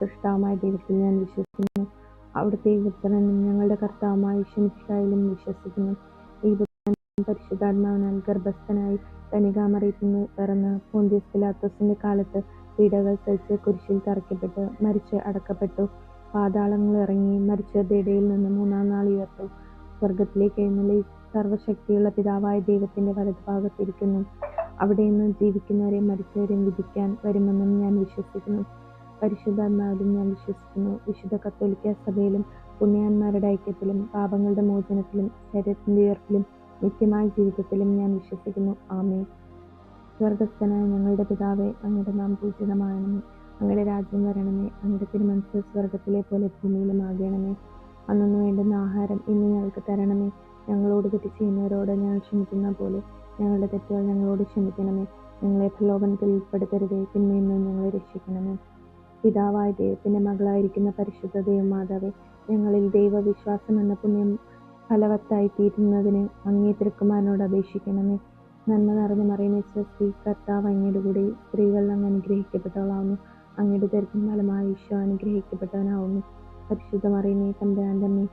സൃഷ്ടാവുമായ ദൈവത്തിൽ ഞാൻ വിശ്വസിക്കുന്നു. അവിടുത്തെ പുത്രനും ഞങ്ങളുടെ കർത്താവുമായ ഈശ്വമിശായാലും വിശ്വസിക്കുന്നു. ഈ പരിശുദ്ധാത്മാവിനാൽ ഗർഭസ്ഥനായി കനികാമറിയത്തിന് പിറന്ന് പോന്തിയസ് പിലാത്തോസിന്റെ കാലത്ത് പീഡകൾ സഹിച്ച് കുരിശിൽ തറയ്ക്കപ്പെട്ട്. മരിച്ച് അടക്കപ്പെട്ടു. പാതാളങ്ങൾ ഇറങ്ങി മരിച്ചവരുടെ ഇടയിൽ നിന്ന് മൂന്നാം നാൾ ഉയർത്തു. സ്വർഗത്തിലേക്ക് എഴുന്നള്ളി സർവശക്തിയുള്ള പിതാവായ ദൈവത്തിന്റെ വലതുഭാഗത്തിരിക്കുന്നു അവിടെ നിന്ന് ജീവിക്കുന്നവരെ മരിച്ചവരെയും വിധിക്കാൻ വരുമെന്നും ഞാൻ വിശ്വസിക്കുന്നു. പരിശുദ്ധാത്മാവിലും ഞാൻ വിശ്വസിക്കുന്നു. വിശുദ്ധ കത്തോലിക്ക സഭയിലും പുണ്യാന്മാരുടെ ഐക്യത്തിലും പാപങ്ങളുടെ മോചനത്തിലും ശരീരത്തിന്റെ ഉയർപ്പിലും നിത്യമായ ജീവിതത്തിലും ഞാൻ വിശ്വസിക്കുന്നു. ആമേ സ്വർഗസ്ഥനായ ഞങ്ങളുടെ പിതാവെ അങ്ങയുടെ നാം പൂജിതമാകണമേ. അങ്ങയുടെ രാജ്യം വരണമേ. അങ്ങയുടെ തിരുമനസ് സ്വർഗത്തിലെ പോലെ ഭൂമിയിലും ആകണമേ. അന്നു വേണ്ടുന്ന ആഹാരം ഇന്ന് ഞങ്ങൾക്ക് തരണമേ. ഞങ്ങളോട് തെറ്റ് ചെയ്യുന്നവരോട് ഞങ്ങൾ ക്ഷമിക്കുന്ന പോലെ ഞങ്ങളുടെ തെറ്റുകൾ ഞങ്ങളോട് ക്ഷമിക്കണമേ. ഞങ്ങളെ പ്രലോഭനത്തിൽ ഉൾപ്പെടുത്തരുതേ. തിന്മയിൽ നിന്ന് ഞങ്ങളെ രക്ഷിക്കണമേ. പിതാവായ ദൈവത്തിന്റെ മകളായിരിക്കുന്ന പരിശുദ്ധ ദൈവമാതാവേ ഞങ്ങളിൽ ദൈവവിശ്വാസം എന്ന പുണ്യം ഫലവത്തായി തീരുന്നതിന് അങ്ങേ തിരുക്കുമാരനോട് അപേക്ഷിക്കണമേ. നന്മ നിറഞ്ഞ മറിയുന്ന സ്വസ്തി കർത്താവ് അങ്ങയുടെ കൂടെ സ്ത്രീകൾ അങ്ങ് അനുഗ്രഹിക്കപ്പെട്ടവളാവുന്നു. അങ്ങയുടെ ദരിദ്രം ഫലമായി ഈശോ അനുഗ്രഹിക്കപ്പെട്ടവനാവുന്നു. പരിശുദ്ധ മറിയുന്നേ തമ്പുരാന്റെ അമ്മേ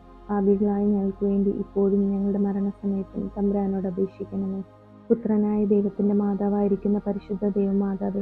ഞങ്ങൾക്ക് വേണ്ടി ഇപ്പോഴും ഞങ്ങളുടെ മരണസമയത്തും തമ്പുരാനോട് അപേക്ഷിക്കണമേ. പുത്രനായ ദൈവത്തിന്റെ മാതാവായിരിക്കുന്ന പരിശുദ്ധ ദൈവമാതാവേ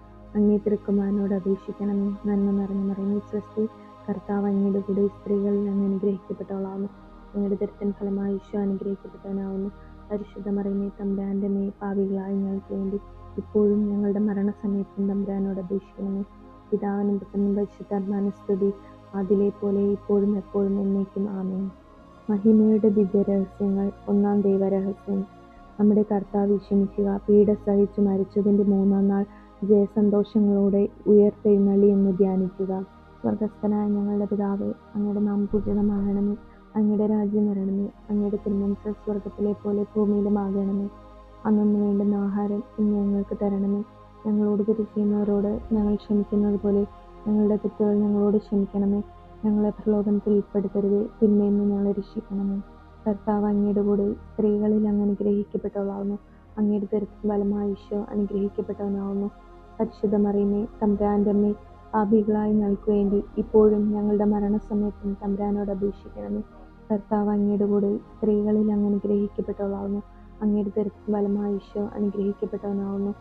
അങ്ങേ തിരുക്കുമാരനോട് അപേക്ഷിക്കണമേ നന്മ നിറഞ്ഞു മറിയുന്നു സ്വസ്തി. കർത്താവ് അങ്ങയുടെ കൂടെ സ്ത്രീകളിൽ നിന്ന് അനുഗ്രഹിക്കപ്പെട്ടവളാവുന്നു. അങ്ങയുടെ തിരുത്തൻ ഫലമായി ഈശോ അനുഗ്രഹിക്കപ്പെട്ടവനാവുന്നു. പരിശുദ്ധ മറിയമേ തമ്പുരാന്റെ മേ പാവികളായി ഞങ്ങൾക്ക് വേണ്ടി ഇപ്പോഴും ഞങ്ങളുടെ മരണസമയത്തും തമ്പുരാനോട് അപേക്ഷിക്കണമേ. പിതാവിനും പുത്രനും പരിശുദ്ധാത്മാനസ്തുതി അതിലെ പോലെ ഇപ്പോഴും എപ്പോഴും എന്നേക്കും. ആമേ മഹിമയുടെ ദിവ്യരഹസ്യങ്ങൾ ഒന്നാം ദൈവരഹസ്യം. നമ്മുടെ കർത്താവ് വിഷമിക്കുക പീഡ സഹിച്ചു മരിച്ചതിന്റെ മൂന്നാം നാൾ ജയസന്തോഷങ്ങളോടെ ഉയർത്തെഴുന്നള്ളി എന്ന് ധ്യാനിക്കുക. സ്വർഗസ്ഥനായ ഞങ്ങളുടെ പിതാവേ അങ്ങയുടെ നാം പൂജിതമാകണമേ. അങ്ങയുടെ രാജ്യം വരണമേ. അങ്ങയുടെ തിരുമനസ് സ്വർഗത്തിലെ പോലെ ഭൂമിയിലുമാകണമേ അന്നൊന്നു അന്നു വേണ്ടുന്ന ആഹാരം ഇന്ന് ഞങ്ങൾക്ക് തരണമേ. ഞങ്ങളോട് തെറ്റ് ചെയ്യുന്നവരോട് ഞങ്ങൾ ക്ഷമിക്കുന്നത് പോലെ ഞങ്ങളുടെ തെറ്റുകൾ ഞങ്ങളോട് ക്ഷമിക്കണമേ. ഞങ്ങളെ പ്രലോഭനത്തിൽ ഉൾപ്പെടുത്തരുതേ. തിന്മയിൽ നിന്ന് ഞങ്ങളെ രക്ഷിക്കണമേ. കർത്താവ് അങ്ങയുടെ കൂടെ സ്ത്രീകളിൽ അങ്ങ് അനുഗ്രഹിക്കപ്പെട്ടവളാവുന്നു. അങ്ങയുടെ തരത്തിൽ ബലമായ ഈശോ അനുഗ്രഹിക്കപ്പെട്ടവനാവുന്നു. പരിശുദ്ധ മറിയമേ തമ്പുരാന്റെ അമ്മേ പാപികളായി ഞങ്ങൾക്ക് വേണ്ടി ഇപ്പോഴും ഞങ്ങളുടെ മരണസമയത്തും തമ്പുരാനോട് അപേക്ഷിക്കണമേ. കർത്താവ് അങ്ങയുടെ കൂടെ സ്ത്രീകളിൽ അങ്ങ് അനുഗ്രഹിക്കപ്പെട്ടവളാവുന്നു അങ്ങയുടെ തിരക്കും ഫലമായ ഈശോ അനുഗ്രഹിക്കപ്പെട്ടവനാവുന്നു.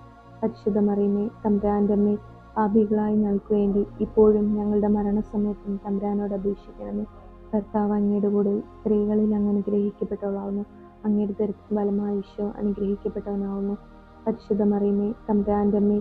പരിശുദ്ധ മറിയമേ തമ്പുരാന്റെ അമ്മേ പാപികളായി ഞങ്ങൾക്ക് വേണ്ടി ഇപ്പോഴും ഞങ്ങളുടെ മരണസമയത്തും തമ്പുരാനോട് അപേക്ഷിക്കണമേ. കർത്താവ് അങ്ങയുടെ കൂടെ സ്ത്രീകളിൽ അങ്ങ് അനുഗ്രഹിക്കപ്പെട്ടവളാവുന്നു അങ്ങയുടെ തിരക്കും ഫലമായ ഈശോ അനുഗ്രഹിക്കപ്പെട്ടവനാവുന്നു. പരിശുദ്ധ മറിയമേ തമ്പുരാന്റെ അമ്മേ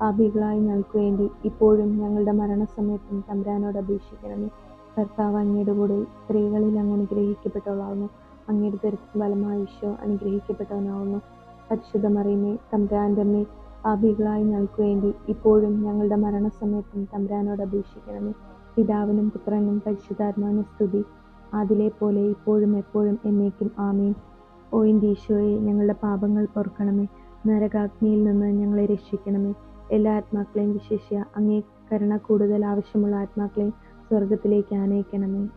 പാപികളായി ഞങ്ങൾക്ക് വേണ്ടി ഇപ്പോഴും ഞങ്ങളുടെ മരണസമയത്തും തമ്പുരാനോട് അപേക്ഷിക്കണമേ. കർത്താവ് അങ്ങയുടെ കൂടെ സ്ത്രീകളിൽ അങ്ങ് അനുഗ്രഹിക്കപ്പെട്ടവളാവുന്നു. അങ്ങയുടെ തിരക്ക് ഫലമായ ഈശോ അനുഗ്രഹിക്കപ്പെട്ടവനാവുന്നു. പരിശുദ്ധ മറിയമേ തമ്പുരാന്റെ അമ്മേ ഞങ്ങൾക്ക് വേണ്ടി ഇപ്പോഴും ഞങ്ങളുടെ മരണസമയത്തും തമ്പുരാനോട് അപേക്ഷിക്കണമേ. പിതാവിനും പുത്രനും പരിശുദ്ധാത്മാവിനും സ്തുതി. അതിലെ പോലെ ഇപ്പോഴും എപ്പോഴും എന്നേക്കും ആമേൻ. ഓയിന്റെ ഈശോയെ ഞങ്ങളുടെ പാപങ്ങൾ പൊറുക്കണമേ നരകാഗ്നിയിൽ നിന്ന് ഞങ്ങളെ രക്ഷിക്കണമേ. എല്ലാ ആത്മാക്കളെയും വിശേഷ്യ. അങ്ങേ കരുണ കൂടുതൽ ആവശ്യമുള്ള ആത്മാക്കളെയും സ്വർഗത്തിലേക്ക് ആനയിക്കണമേ.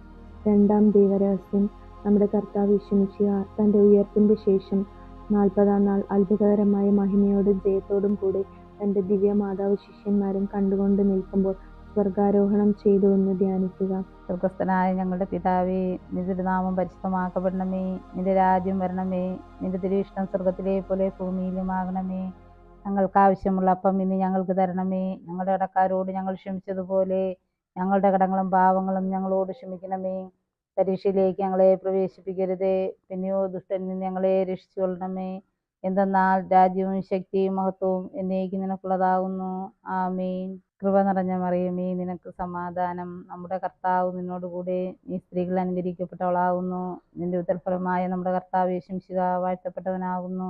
രണ്ടാം ദൈവരഹസ്യം നമ്മുടെ കർത്താവ് വിഷമിക്കുക തന്റെ ഉയർപ്പിന്റെ ശേഷം നാൽപ്പതാം നാൾ അത്ഭുതകരമായ മഹിമയോടും ജയത്തോടും കൂടി തന്റെ ദിവ്യ മാതാവ് ശിഷ്യന്മാരും കണ്ടുകൊണ്ട് നിൽക്കുമ്പോൾ സ്വർഗാരോഹണം ചെയ്തു എന്ന് ധ്യാനിക്കുക. സ്വർഗസ്ഥനായ ഞങ്ങളുടെ പിതാവേ നിന്റെ നാമം പരിശുദ്ധമാക്കപ്പെടണമേ. നിന്റെ രാജ്യം വരണമേ. നിന്റെ തിരുവിഷ്ടം സ്വർഗത്തിലെ പോലെ ഭൂമിയിലുമാകണമേ. ഞങ്ങൾക്ക് ആവശ്യമുള്ള അപ്പം ഇന്ന് ഞങ്ങൾക്ക് തരണമേ. ഞങ്ങളുടെ കടക്കാരോട് ഞങ്ങൾ ക്ഷമിച്ചതുപോലെ ഞങ്ങളുടെ കടങ്ങളും പാവങ്ങളും ഞങ്ങളോട് ക്ഷമിക്കണമേ. പരീക്ഷയിലേക്ക് ഞങ്ങളെ പ്രവേശിപ്പിക്കരുതേ. പിന്നെയോ ദുഷ്ടനിൽ നിന്ന് ഞങ്ങളെ രക്ഷിച്ചുകൊള്ളണമേ. എന്തെന്നാൽ രാജ്യവും ശക്തിയും മഹത്വവും എന്നേക്ക് നിനക്കുള്ളതാകുന്നു. ആമീൻ. കൃപ നിറഞ്ഞ മറിയമേ നിനക്ക് സമാധാനം. നമ്മുടെ കർത്താവ് നിന്നോടുകൂടെ നീ സ്ത്രീകൾ അനുകരിക്കപ്പെട്ടവളാകുന്നു. നിന്റെ ഉത്തരഫലമായ നമ്മുടെ കർത്താവ് യേശുശിക വാഴ്ത്തപ്പെട്ടവനാകുന്നു.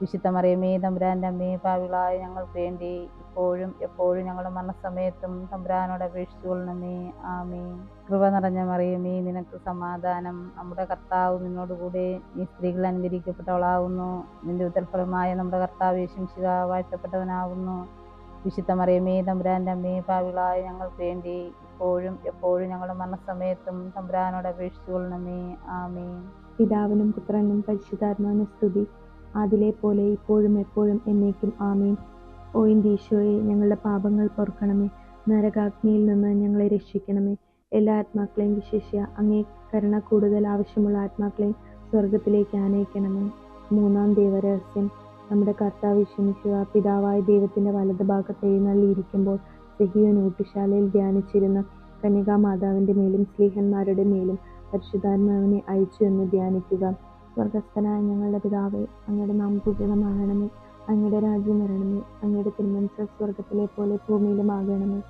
വിശുദ്ധ മറിയമേ തമ്പുരാന്റെ അമ്മയെ പാവിളായ ഞങ്ങൾക്ക് വേണ്ടി ഇപ്പോഴും എപ്പോഴും ഞങ്ങളുടെ മരണസമയത്തും തമ്പുരാനോട് അപേക്ഷിച്ചു കൊള്ളണമേ. ആമേ കൃപ നിറഞ്ഞ മറിയമേ നിനക്ക് സമാധാനം. നമ്മുടെ കർത്താവ് നിന്നോടുകൂടെ നീ സ്ത്രീകൾ അനുകരിക്കപ്പെട്ടവളാവുന്നു. നിന്റെ ഉത്തരഫലമായ നമ്മുടെ കർത്താവ് യേശുശിക വാഴ്ത്തപ്പെട്ടവനാകുന്നു വിശുദ്ധ മറിയമേ തമ്പുരാന്റെ അമ്മയെ പാവിളായ ഞങ്ങൾക്ക് വേണ്ടി ഇപ്പോഴും എപ്പോഴും ഞങ്ങളുടെ മരണസമയത്തും തമ്പുരാനോട് അപേക്ഷിച്ചു കൊള്ളണമേ. ആമേ പിതാവിനും പുത്രനും പരിശുദ്ധാത്മാവിനും സ്തുതി. അതിലെ പോലെ ഇപ്പോഴും എപ്പോഴും എന്നേക്കും ആമീൻ. ഓ ഈശോയെ ഞങ്ങളുടെ പാപങ്ങൾ പൊറുക്കണമേ നരകാഗ്നിയിൽ നിന്ന് ഞങ്ങളെ രക്ഷിക്കണമേ. എല്ലാ ആത്മാക്കളെയും വിശേഷ്യ അങ്ങേ കരുണ കൂടുതൽ ആവശ്യമുള്ള ആത്മാക്കളെയും സ്വർഗത്തിലേക്ക് ആനയിക്കണമേ. മൂന്നാം ദൈവരഹസ്യം. നമ്മുടെ കർത്താവ് വിശ്വമിക്കുക പിതാവായ ദൈവത്തിന്റെ വലത് ഭാഗത്ത് എഴുന്നള്ളിയിരിക്കുമ്പോൾ സെഹിയോൻ ഊട്ടുശാലയിൽ ധ്യാനിച്ചിരുന്ന കന്യകാ മാതാവിന്റെ മേലും സ്ലീഹന്മാരുടെ മേലും പരിശുദ്ധാത്മാവിനെ അയച്ചു എന്ന് ധ്യാനിക്കുക. സ്വർഗസ്ഥനായ ഞങ്ങളുടെ പിതാവേ അങ്ങയുടെ നാം പൂജിതമാകണമേ അങ്ങയുടെ രാജ്യം വരണമേ. അങ്ങയുടെ തിരുമനസ് സ്വർഗത്തിലെ പോലെ ഭൂമിയിലുമാകണമേ.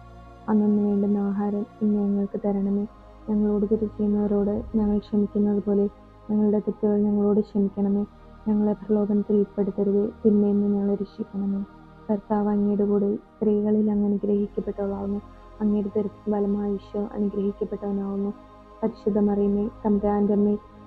അന്നു വേണ്ടുന്ന ആഹാരം ഇന്ന് ഞങ്ങൾക്ക് തരണമേ. ഞങ്ങളോട് തിരിക്കുന്നവരോട് ഞങ്ങൾ ക്ഷമിക്കുന്നത് പോലെ ഞങ്ങളുടെ തെറ്റുകൾ ഞങ്ങളോട് ക്ഷമിക്കണമേ. ഞങ്ങളെ പ്രലോഭനത്തിൽ ഉൾപ്പെടുത്തരുതേ. തിന്മയിൽ നിന്ന് ഞങ്ങളെ രക്ഷിക്കണമേ. കർത്താവ് അങ്ങയുടെ കൂടെ സ്ത്രീകളിൽ അങ്ങ് അനുഗ്രഹിക്കപ്പെട്ടവളാവുന്നു അങ്ങയുടെ തരത്തിൽ ബലമായ ഈശോ അനുഗ്രഹിക്കപ്പെട്ടവനാവുന്നു. പരിശുദ്ധമറിയുമേ തമ്പ്രാന്റെ അമ്മേ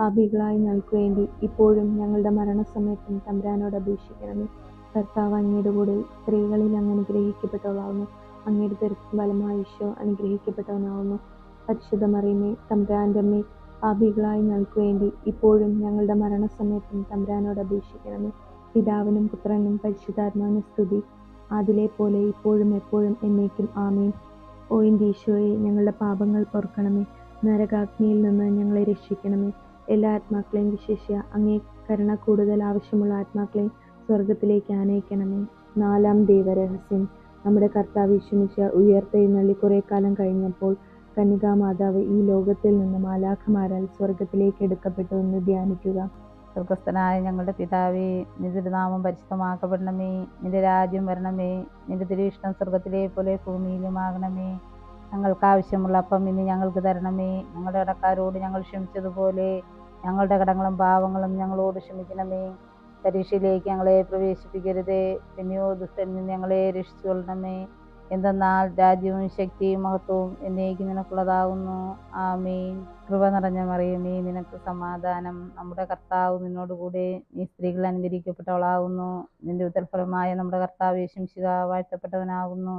പാപികളായ ഞങ്ങൾക്ക് വേണ്ടി ഇപ്പോഴും ഞങ്ങളുടെ മരണസമയത്തും തമ്പുരാനോട് അപേക്ഷിക്കണമേ. കർത്താവ് അങ്ങയുടെ കൂടെ സ്ത്രീകളിൽ അങ്ങ് അനുഗ്രഹിക്കപ്പെട്ടവളാവുന്നു. അങ്ങയുടെ തിരക്കും ബലമായ ഈശോ അനുഗ്രഹിക്കപ്പെട്ടവനാവുന്നു. പരിശുദ്ധ മറിയമേ തമ്പുരാന്റെ അമ്മേ ഞങ്ങൾക്ക് വേണ്ടി ഇപ്പോഴും ഞങ്ങളുടെ മരണസമയത്തും തമ്പുരാനോട് അപേക്ഷിക്കണമേ. പിതാവിനും പുത്രനും പരിശുദ്ധാത്മാവിനും സ്തുതി. അതിലെ പോലെ ഇപ്പോഴും എപ്പോഴും എന്നേക്കും ആമേൻ. ഓയിന്റെ ഈശോയെ ഞങ്ങളുടെ പാപങ്ങൾ പൊറുക്കണമേ നരകാഗ്നിയിൽ നിന്ന് ഞങ്ങളെ രക്ഷിക്കണമേ. എല്ലാ ആത്മാക്കളെയും വിശേഷിയ. അങ്ങേ കരുണ കൂടുതൽ ആവശ്യമുള്ള ആത്മാക്കളെ സ്വർഗത്തിലേക്ക് ആനയിക്കണമേ. നാലാം ദൈവരഹസ്യം. നമ്മുടെ കർത്താവ് വിഷമിച്ച ഉയർത്തെഴുന്നള്ളി കുറെ കാലം കഴിഞ്ഞപ്പോൾ കന്യകാമാതാവ് ഈ ലോകത്തിൽ നിന്ന് മാലാഖമാരാൽ സ്വർഗത്തിലേക്ക് എടുക്കപ്പെട്ടു എന്ന് ധ്യാനിക്കുക. സ്വർഗസ്ഥനായ ഞങ്ങളുടെ പിതാവേ നിന്റെ നാമം പരിശുദ്ധമാക്കപ്പെടണമേ. നിന്റെ രാജ്യം വരണമേ. നിന്റെ തിരുവിഷ്ടം സ്വർഗത്തിലെ പോലെ ഭൂമിയിലുമാകണമേ. ഞങ്ങൾക്ക് ആവശ്യമുള്ള അപ്പം ഇന്ന് ഞങ്ങൾക്ക് തരണമേ. ഞങ്ങളുടെ കടക്കാരോട് ഞങ്ങൾ ക്ഷമിച്ചതുപോലെ ഞങ്ങളുടെ കടങ്ങളും പാവങ്ങളും ഞങ്ങളോട് ക്ഷമിക്കണമേ. പരീക്ഷയിലേക്ക് ഞങ്ങളെ പ്രവേശിപ്പിക്കരുതേ. പിന്നെയോ ദുഷ്ടനിൽ നിന്ന് ഞങ്ങളെ രക്ഷിച്ചു കൊള്ളണമേ. എന്തെന്നാൽ രാജ്യവും ശക്തിയും മഹത്വവും എന്നേക്ക് നിനക്കുള്ളതാകുന്നു ആമീൻ. കൃപ നിറഞ്ഞ മറിയമേ നിനക്ക് സമാധാനം. നമ്മുടെ കർത്താവ് നിന്നോടുകൂടെ നീ സ്ത്രീകൾ അനുകരിക്കപ്പെട്ടവളാകുന്നു നിന്റെ ഉത്തരഫലമായ നമ്മുടെ കർത്താവ് യേശുശിക വാഴ്ത്തപ്പെട്ടവനാകുന്നു.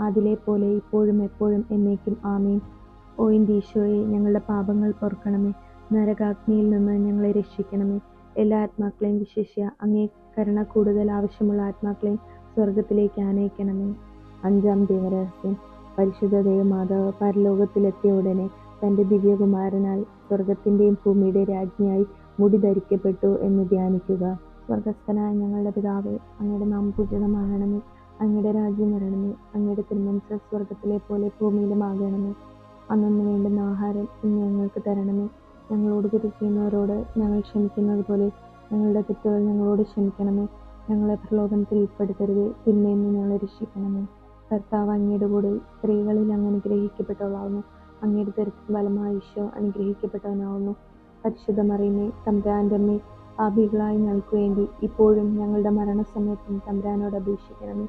അതിലെ പോലെ ഇപ്പോഴും എപ്പോഴും എന്നേക്കും ആമീൻ. ഓ ഈശോയെ ഞങ്ങളുടെ പാപങ്ങൾ പൊറുക്കണമേ നരകാഗ്നിയിൽ നിന്ന് ഞങ്ങളെ രക്ഷിക്കണമേ. എല്ലാ ആത്മാക്കളെയും വിശേഷിയ അങ്ങേ കരുണ കൂടുതൽ ആവശ്യമുള്ള ആത്മാക്കളെയും സ്വർഗത്തിലേക്ക് ആനയിക്കണമേ. അഞ്ചാം ദൈവരഹസ്യം. പരിശുദ്ധ ദൈവമാതാവ് പരലോകത്തിലെത്തിയ ഉടനെ തന്റെ ദിവ്യകുമാരനാൽ സ്വർഗത്തിന്റെയും ഭൂമിയുടെ രാജ്ഞിയായി മുടി ധരിക്കപ്പെട്ടു എന്ന് ധ്യാനിക്കുക. സ്വർഗസ്ഥനായ ഞങ്ങളുടെ പിതാവേ അങ്ങയുടെ നാം പൂജിതമാകണമേ. അങ്ങയുടെ രാജ്യം വരണമേ. അങ്ങയുടെ തിരുമനസ് സ്വർഗത്തിലെ പോലെ ഭൂമിയിലും ആകണമേ അന്നു വേണ്ടുന്ന ആഹാരം ഇന്ന് ഞങ്ങൾക്ക് തരണമേ. ഞങ്ങളോട് കുതിക്കുന്നവരോട് ഞങ്ങൾ ക്ഷമിക്കുന്നത് പോലെ ഞങ്ങളുടെ തെറ്റുകൾ ഞങ്ങളോട് ക്ഷമിക്കണമേ. ഞങ്ങളെ പ്രലോഭനത്തിൽ ഉൾപ്പെടുത്തരുതേ. തിന്മയിൽ നിന്ന് ഞങ്ങളെ രക്ഷിക്കണമേ. കർത്താവ് അങ്ങയുടെ കൂടെ സ്ത്രീകളിൽ അങ്ങ് അനുഗ്രഹിക്കപ്പെട്ടവളാവുന്നു. അങ്ങയുടെ തരത്തിൽ ബലമായ ഈശോ അനുഗ്രഹിക്കപ്പെട്ടവനാവുന്നു. പരിശുദ്ധ മറിയമേ തമ്പ്രാന്റെ അമ്മേ ഞങ്ങൾക്ക് വേണ്ടി ഇപ്പോഴും ഞങ്ങളുടെ മരണസമയത്തും തമ്പ്രാനോട് അപേക്ഷിക്കണമേ.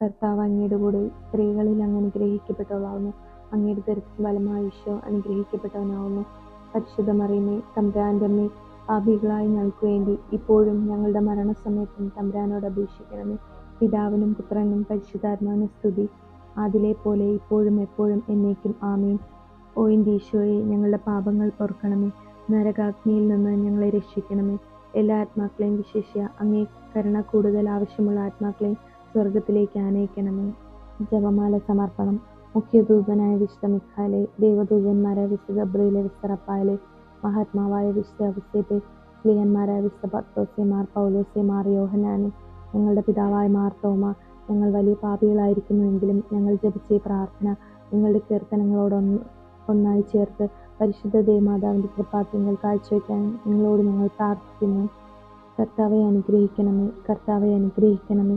കർത്താവ് അങ്ങയുടെ കൂടെ സ്ത്രീകളിൽ അങ്ങ് അനുഗ്രഹിക്കപ്പെട്ടവളാവുന്നു അങ്ങയുടെ തരത്തിൽ ബലമായ ഈശോ അനുഗ്രഹിക്കപ്പെട്ടവനാവുന്നു. പരിശുദ്ധ മറിയമേ തമ്പ്രാന്റെ അമ്മേ പാപികളായി ഞങ്ങൾക്ക് വേണ്ടി ഇപ്പോഴും ഞങ്ങളുടെ മരണസമയത്തും തമ്പ്രാനോട് അപേക്ഷിക്കണമേ. പിതാവിനും പുത്രനും പരിശുദ്ധാത്മാവിനും സ്തുതി. അതിലെ പോലെ ഇപ്പോഴും എപ്പോഴും എന്നേക്കും ആമീൻ. ഓ ഈശോയെ ഞങ്ങളുടെ പാപങ്ങൾ പൊറുക്കണമേ നരകാഗ്നിയിൽ നിന്ന് ഞങ്ങളെ രക്ഷിക്കണമേ. എല്ലാ ആത്മാക്കളെയും വിശേഷിയ അങ്ങേ കരുണ കൂടുതൽ ആവശ്യമുള്ള ആത്മാക്കളെയും സ്വർഗത്തിലേക്ക് ആനയിക്കണമേ. ജപമാല സമർപ്പണം. മുഖ്യദൂതനായ വിശുദ്ധ മിഖാലെ ദേവദൂതന്മാരായ വിശുദ്ധ ഗബ്രിയിലെ വിശുദ്ധ മഹാത്മാവായ വിശുദ്ധ അഭിഷേപെ സ്ത്രീയന്മാരായ വിശുദ്ധ പത്തോസെ മാർ പൗലോസെ മാർ യോഹനാനെ ഞങ്ങളുടെ പിതാവായ മാർ തോമ ഞങ്ങൾ വലിയ പാപികളായിരിക്കുന്നുവെങ്കിലും ഞങ്ങൾ ജപിച്ച ഈ പ്രാർത്ഥന നിങ്ങളുടെ കീർത്തനങ്ങളോടൊന്ന് ഒന്നായി ചേർത്ത് പരിശുദ്ധ ദേവമാതാവിന്റെ കൃപാത്യങ്ങൾ കാഴ്ചവെക്കാൻ നിങ്ങളോട് ഞങ്ങൾ പ്രാർത്ഥിക്കുന്നു. കർത്താവെ അനുഗ്രഹിക്കണമേ. കർത്താവെ അനുഗ്രഹിക്കണമേ.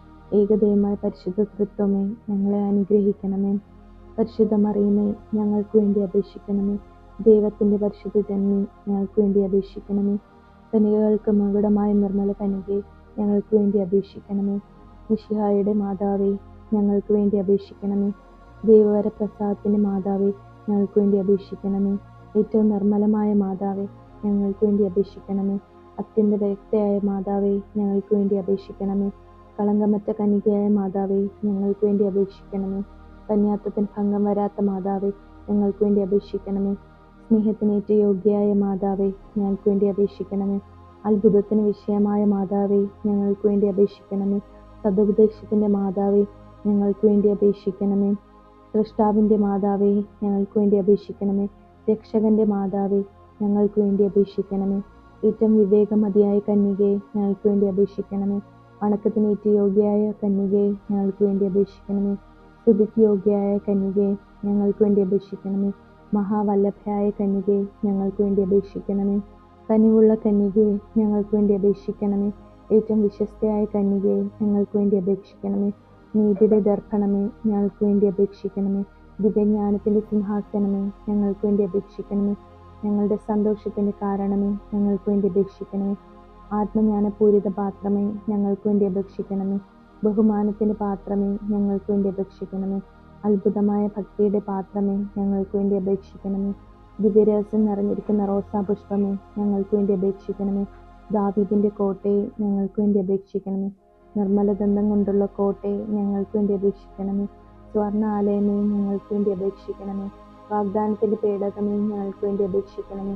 ഏകദൈവമായ പരിശുദ്ധ തൃത്വമേ ഞങ്ങളെ അനുഗ്രഹിക്കണമേ. പരിശുദ്ധ മറിയമേ ഞങ്ങൾക്ക് വേണ്ടി അപേക്ഷിക്കണമേ. ദൈവത്തിന്റെ പരിശുദ്ധ ജന്മി ഞങ്ങൾക്ക് വേണ്ടി അപേക്ഷിക്കണമേ. കനികകൾക്ക് മകുടമായ നിർമ്മല കനികെ ഞങ്ങൾക്ക് വേണ്ടി അപേക്ഷിക്കണമേ. മിഷിഹായുടെ മാതാവേ ഞങ്ങൾക്ക് വേണ്ടി അപേക്ഷിക്കണമേ. ദൈവവര പ്രസാദത്തിന്റെ മാതാവേ ഞങ്ങൾക്ക് വേണ്ടി അപേക്ഷിക്കണമേ. ഏറ്റവും നിർമ്മലമായ മാതാവേ ഞങ്ങൾക്ക് വേണ്ടി അപേക്ഷിക്കണമേ. അത്യന്ത വ്യക്തയായ മാതാവേ ഞങ്ങൾക്ക് വേണ്ടി അപേക്ഷിക്കണമേ. കളങ്കമറ്റ കനികയായ മാതാവേ ഞങ്ങൾക്ക് വേണ്ടി അപേക്ഷിക്കണമേ. കന്യാത്വത്തിന് ഭംഗം വരാത്ത മാതാവേ ഞങ്ങൾക്ക് വേണ്ടി അപേക്ഷിക്കണമേ. സ്നേഹത്തിനേറ്റ യോഗ്യയായ മാതാവേ ഞങ്ങൾക്ക് വേണ്ടി അപേക്ഷിക്കണമേ. അത്ഭുതത്തിന് വിഷയമായ മാതാവേ ഞങ്ങൾക്ക് വേണ്ടി അപേക്ഷിക്കണമേ. സതുപദേശത്തിന്റെ മാതാവേ ഞങ്ങൾക്ക് വേണ്ടി അപേക്ഷിക്കണമേ. സൃഷ്ടാവിന്റെ മാതാവേ ഞങ്ങൾക്ക് വേണ്ടി അപേക്ഷിക്കണമേ. രക്ഷകന്റെ മാതാവേ ഞങ്ങൾക്ക് വേണ്ടി അപേക്ഷിക്കണമേ. ഏറ്റവും വിവേകമതിയായ കന്യകയെ ഞങ്ങൾക്ക് വേണ്ടി അപേക്ഷിക്കണമേ. വണക്കത്തിനേറ്റ് യോഗ്യയായ കന്യകയെ ഞങ്ങൾക്ക് വേണ്ടി അപേക്ഷിക്കണമേ. സ്തുതിക്ക് യോഗ്യയായ കന്യകയെ ഞങ്ങൾക്ക് വേണ്ടി അപേക്ഷിക്കണമേ. മഹാവല്ലഭയായ കന്യകയെ ഞങ്ങൾക്ക് വേണ്ടി അപേക്ഷിക്കണമേ. കനിവുള്ള കന്യകയെ ഞങ്ങൾക്ക് വേണ്ടി അപേക്ഷിക്കണമേ. ഏറ്റവും വിശ്വസ്തയായ കന്യകയെ ഞങ്ങൾക്ക് വേണ്ടി അപേക്ഷിക്കണമേ. നീതിയുടെ ദർപ്പണമേ ഞങ്ങൾക്ക് വേണ്ടി അപേക്ഷിക്കണമേ. ദിവ്യജ്ഞാനത്തിന്റെ സിംഹാസനമേ ഞങ്ങൾക്ക് വേണ്ടി അപേക്ഷിക്കണമേ. ഞങ്ങളുടെ സന്തോഷത്തിന്റെ കാരണമേ ഞങ്ങൾക്ക് വേണ്ടി അപേക്ഷിക്കണമേ. ആത്മജ്ഞാനപൂരിത പാത്രമേ ഞങ്ങൾക്ക് വേണ്ടി അപേക്ഷിക്കണമേ. ബഹുമാനത്തിന്റെ പാത്രമേ ഞങ്ങൾക്ക് വേണ്ടി അപേക്ഷിക്കണമേ. അത്ഭുതമായ ഭക്തിയുടെ പാത്രമേ ഞങ്ങൾക്ക് വേണ്ടി അപേക്ഷിക്കണമേ. ദിവ്യരഹസ്യം നിറഞ്ഞിരിക്കുന്ന റോസാ പുഷ്പമേ ഞങ്ങൾക്ക് വേണ്ടി അപേക്ഷിക്കണമേ. ദാവീദിന്റെ കോട്ടയെ ഞങ്ങൾക്ക് വേണ്ടി അപേക്ഷിക്കണമേ. നിർമ്മല ദന്തം കൊണ്ടുള്ള കോട്ടയെ ഞങ്ങൾക്ക് വേണ്ടി അപേക്ഷിക്കണമേ. സ്വർണ ആലയമേ ഞങ്ങൾക്ക് വേണ്ടി അപേക്ഷിക്കണമേ. വാഗ്ദാനത്തിന്റെ പേടകമേ ഞങ്ങൾക്ക് വേണ്ടി അപേക്ഷിക്കണമേ.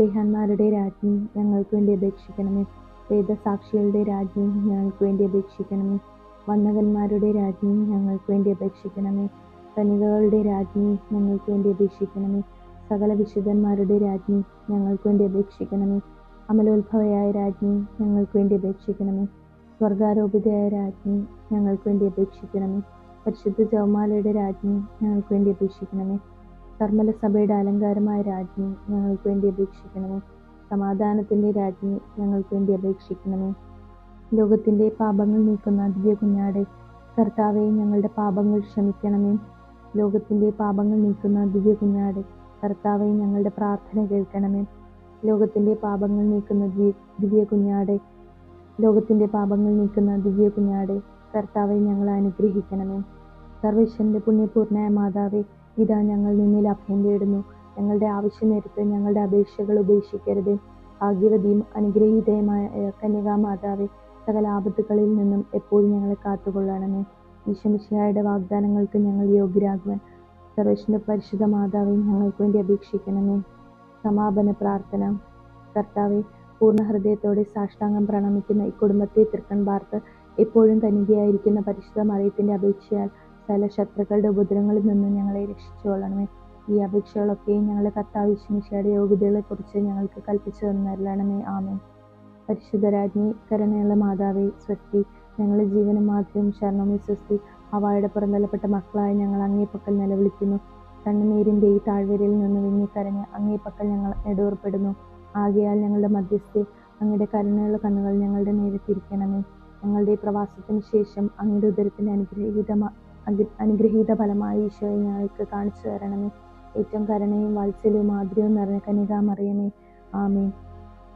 സ്നേഹന്മാരുടെ രാജ്ഞി ഞങ്ങൾക്ക് വേണ്ടി അപേക്ഷിക്കണമേ. വേദസാക്ഷികളുടെ രാജ്ഞി ഞങ്ങൾക്ക് വേണ്ടി അപേക്ഷിക്കണമേ. വന്നകന്മാരുടെ രാജ്ഞി ഞങ്ങൾക്ക് വേണ്ടി അപേക്ഷിക്കണമേ. കനികകളുടെ രാജ്ഞി ഞങ്ങൾക്ക് വേണ്ടി അപേക്ഷിക്കണമേ. സകല വിശുദ്ധന്മാരുടെ രാജ്ഞി ഞങ്ങൾക്ക് വേണ്ടി അപേക്ഷിക്കണമേ. അമലോത്ഭവയായ രാജ്ഞി ഞങ്ങൾക്ക് വേണ്ടി അപേക്ഷിക്കണമേ. സ്വർഗാരോപിതയായ രാജ്ഞി ഞങ്ങൾക്ക് വേണ്ടി അപേക്ഷിക്കണമേ. പരിശുദ്ധ ജവമാലയുടെ രാജ്ഞി ഞങ്ങൾക്ക് വേണ്ടി അപേക്ഷിക്കണമേ. കർമ്മല സഭയുടെ അലങ്കാരമായ രാജ്ഞി ഞങ്ങൾക്ക് വേണ്ടി അപേക്ഷിക്കണമേ. സമാധാനത്തിന്റെ രാജ്ഞി ഞങ്ങൾക്ക് വേണ്ടി അപേക്ഷിക്കണമേ. ലോകത്തിന്റെ പാപങ്ങൾ നീക്കുന്ന ദിവ്യ കുഞ്ഞാടെ കർത്താവെ ഞങ്ങളുടെ പാപങ്ങൾ ക്ഷമിക്കണമേ. ലോകത്തിന്റെ പാപങ്ങൾ നീക്കുന്ന ദിവ്യ കുഞ്ഞാടെ കർത്താവെ ഞങ്ങളുടെ പ്രാർത്ഥന കേൾക്കണമേ. ലോകത്തിന്റെ പാപങ്ങൾ നീക്കുന്ന ദിവ്യ കുഞ്ഞാടെ ലോകത്തിന്റെ പാപങ്ങൾ നീക്കുന്ന ദിവ്യ കുഞ്ഞാടെ കർത്താവെ ഞങ്ങളെ അനുഗ്രഹിക്കണമേ. സർവേശ്വരന്റെ പുണ്യപൂർണയായ മാതാവേ ഇതാ ഞങ്ങൾ നിന്നിൽ അഭയം തേടുന്നു ഞങ്ങളുടെ ആവശ്യം നേരത്ത് ഞങ്ങളുടെ അപേക്ഷകൾ ഉപേക്ഷിക്കരുത്. ഭാഗ്യവതിയും അനുഗ്രഹീതയുമായ കന്യകാമാതാവെ സകല ആപത്തുകളിൽ നിന്നും എപ്പോഴും ഞങ്ങളെ കാത്തുകൊള്ളണമേ. ഈശ്വമിശിഹായുടെ വാഗ്ദാനങ്ങൾക്ക് ഞങ്ങൾ യോഗ്യരാകുവാൻ സർവേശ്വര പരിശുദ്ധ മാതാവെ ഞങ്ങൾക്ക് വേണ്ടി അപേക്ഷിക്കണമേ. സമാപന പ്രാർത്ഥന. കർത്താവെ പൂർണ ഹൃദയത്തോടെ സാഷ്ടാംഗം പ്രണമിക്കുന്ന ഈ കുടുംബത്തെ തൃക്കൺ പാർത്ത് എപ്പോഴും കനികയായിരിക്കുന്ന പരിശുദ്ധ മറിയത്തിന്റെ അപേക്ഷയാൽ സകല ശത്രുക്കളുടെ ഉപദ്രവങ്ങളിൽ നിന്നും ഞങ്ങളെ രക്ഷിച്ചുകൊള്ളണമേ ഈ അപേക്ഷകളൊക്കെയും ഞങ്ങളുടെ കർത്താവ് യോഗ്യതകളെ യോഗ്യതകളെക്കുറിച്ച് ഞങ്ങൾക്ക് കൽപ്പിച്ചു തന്നരളണമേ. ആമേ പരിശുദ്ധരാജ്ഞി കരുണയുള്ള മാതാവേ സ്വസ്തി ഞങ്ങളുടെ ജീവനും മാധ്യമം ശരണമേ സ്വസ്തി അവയുടെ പുറന്തലപ്പെട്ട മക്കളായ ഞങ്ങൾ അങ്ങേപ്പക്കൽ നിലവിളിക്കുന്നു. കണ്ണുനീരിന്റെ ഈ താഴ്വരയിൽ നിന്ന് വിങ്ങിക്കരഞ്ഞ് അങ്ങേപ്പക്കൽ ഞങ്ങൾ നെടുവേർപ്പെടുന്നു ആകയാൽ ഞങ്ങളുടെ മധ്യസ്ഥെ അങ്ങയുടെ കരുണയുള്ള കണ്ണുകൾ ഞങ്ങളുടെ നേരെ തിരിക്കണമേ. ഞങ്ങളുടെ പ്രവാസത്തിന് ശേഷം അങ്ങയുടെ ഉദരത്തിന്റെ അനുഗ്രഹീത അനുഗ്രഹീത ഫലമായി ഈശോയെ ഞങ്ങൾക്ക് കാണിച്ചു തരണമേ. ഏറ്റവും കരുണയും വാത്സല്യവും മാധുര്യവും നിറഞ്ഞ കനികാമറിയമേ. ആമേ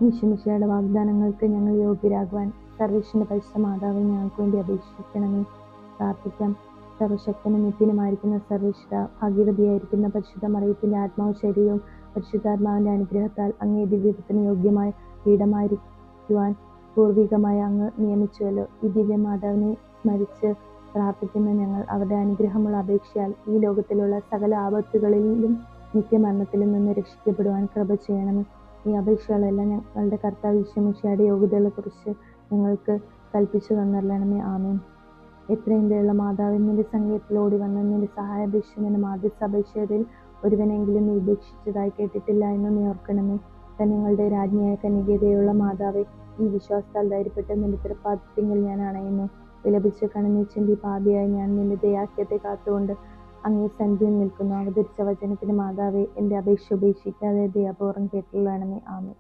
ഈശ്വമിശയുടെ വാഗ്ദാനങ്ങൾക്ക് ഞങ്ങൾ യോഗ്യരാകുവാൻ സർവേശ്വരന്റെ പരിശുദ്ധ മാതാവ് ഞങ്ങൾക്ക് വേണ്ടി അപേക്ഷിക്കണമേ. പ്രാർത്ഥിക്കാം. സർവശക്തനും നിത്യനുമായിരിക്കുന്ന സർവേശ്വര ഭാഗ്യവതിയായിരിക്കുന്ന പരിശുദ്ധ മറിയത്തിന്റെ ആത്മാവ് ശരീരവും പരിശുദ്ധാത്മാവിന്റെ അനുഗ്രഹത്താൽ അങ്ങേ ദിവ്യത്തിന് യോഗ്യമായ പീഠമായിരിക്കുവാൻ പൂർവികമായി അങ്ങ് നിയമിച്ചുവല്ലോ. ഈ ദിവ്യ ദിവ്യമാതാവിനെ സ്മരിച്ച് പ്രാർത്ഥിക്കുന്ന ഞങ്ങൾ അവരുടെ അനുഗ്രഹമുള്ള അപേക്ഷയാൽ ഈ ലോകത്തിലുള്ള സകല ആപത്തുകളിലും നിത്യമരണത്തിലും നിന്ന് രക്ഷിക്കപ്പെടുവാൻ കൃപ ചെയ്യണം ഈ അപേക്ഷകളെല്ലാം ഞങ്ങളുടെ കർത്താവ് വിശ്വമിഷയുടെ യോഗ്യതകളെ കുറിച്ച് ഞങ്ങൾക്ക് കൽപ്പിച്ചു തന്നറിയണമേ ആമേൻ. എത്രയും ദയുള്ള മാതാവിൻ നിന്റെ സംഗീതത്തിലോടി വന്ന് നിന്റെ സഹായാപേക്ഷ നിന്റെ മാധ്യസ്ഥപേക്ഷയിൽ ഒരുവനെങ്കിലും നീ കേട്ടിട്ടില്ല എന്ന് നീ ഓർക്കണമേ. തന്നെ രാജ്ഞിയായ കനികതയുള്ള മാതാവെ ഈ വിശ്വാസത്താൽ ധൈര്യപ്പെട്ട് നിന്റെ തൃപ്പാദത്തിങ്കിൽ ഞാൻ അണയുന്നു. വിലപിച്ച് ചിന്തി പാപിയായി ഞാൻ നിന്റെ ദയാഖ്യത്തെ കാത്തുകൊണ്ട് അങ്ങേ സന്ധിയിൽ നിൽക്കുന്നു. അവതരിച്ച വചനത്തിന് മാതാവേ എന്റെ അപേക്ഷ ഉപേക്ഷിക്കാതെ ദയാപൂർവം കേട്ടുള്ളണമേ ആമേ